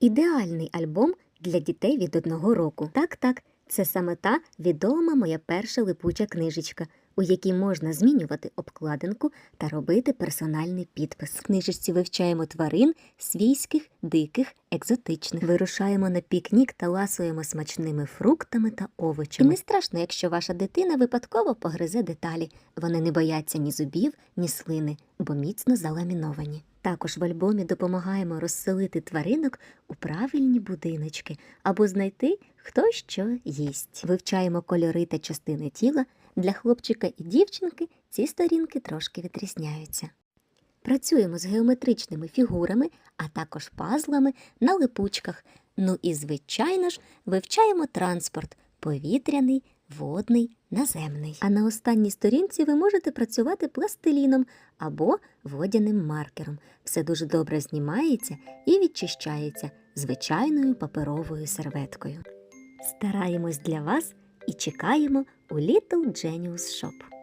Ідеальний альбом для дітей від одного року. Так, так, це саме та відома моя перша липуча книжечка, у якій можна змінювати обкладинку та робити персональний підпис. В книжечці вивчаємо тварин свійських, диких, екзотичних. Вирушаємо на пікнік та ласуємо смачними фруктами та овочами. І не страшно, якщо ваша дитина випадково погризе деталі. Вони не бояться ні зубів, ні слини, бо міцно заламіновані. Також в альбомі допомагаємо розселити тваринок у правильні будиночки або знайти, хто що їсть. Вивчаємо кольори та частини тіла. Для хлопчика і дівчинки ці сторінки трошки відрізняються. Працюємо з геометричними фігурами, а також пазлами на липучках. Ну і, звичайно ж, вивчаємо транспорт повітряний, водний, наземний. А на останній сторінці ви можете працювати пластиліном або водяним маркером. Все дуже добре знімається і відчищається звичайною паперовою серветкою. Стараємось для вас і чекаємо у Little Genius Shop.